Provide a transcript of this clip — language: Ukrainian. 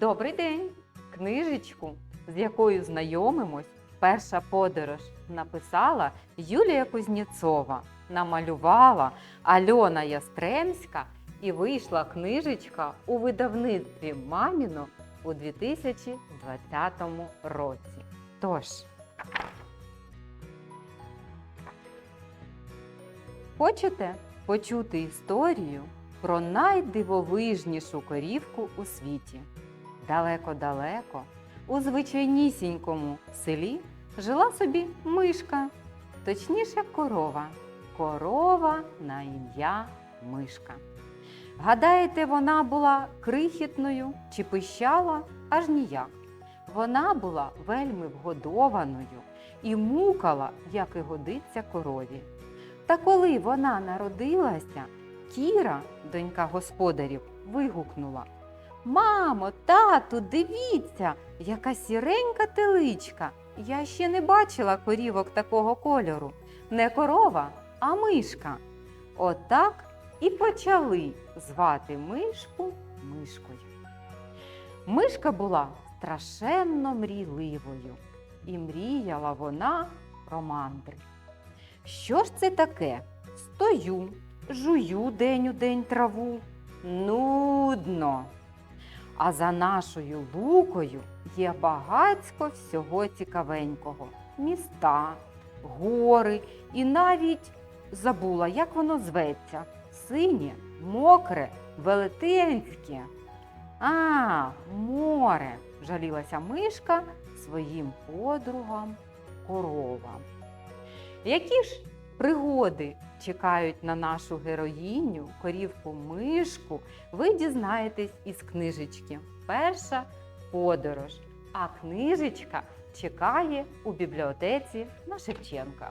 Добрий день! Книжечку, з якою знайомимось, перша подорож написала Юлія Кузнєцова, намалювала Альона Ястремська і вийшла книжечка у видавництві Маміно у 2020 році. Тож, хочете почути історію про найдивовижнішу корівку у світі? Далеко-далеко, у звичайнісінькому селі жила собі мишка, точніше корова. Корова на ім'я Мишка. Гадаєте, вона була крихітною чи пищала аж ніяк. Вона була вельми вгодованою і мукала, як і годиться корові. Та коли вона народилася, Кіра, донька господарів, вигукнула Мамо, тату, дивіться, яка сіренька теличка. Я ще не бачила корівок такого кольору. Не корова, а мишка. Отак і почали звати мишку мишкою. Мишка була страшенно мрійливою, і мріяла вона про мандри. Що ж це таке? Стою, жую день у день траву. Нудно. А за нашою лукою є багацько всього цікавенького. Міста, гори і навіть забула, як воно зветься. Синє, мокре, велетенське. А, море, жалілася мишка своїм подругам коровам. Які ж пригоди чекають на нашу героїню, корівку мишку, ви дізнаєтесь із книжечки Перша подорож. А книжечка чекає у бібліотеці на Шевченка.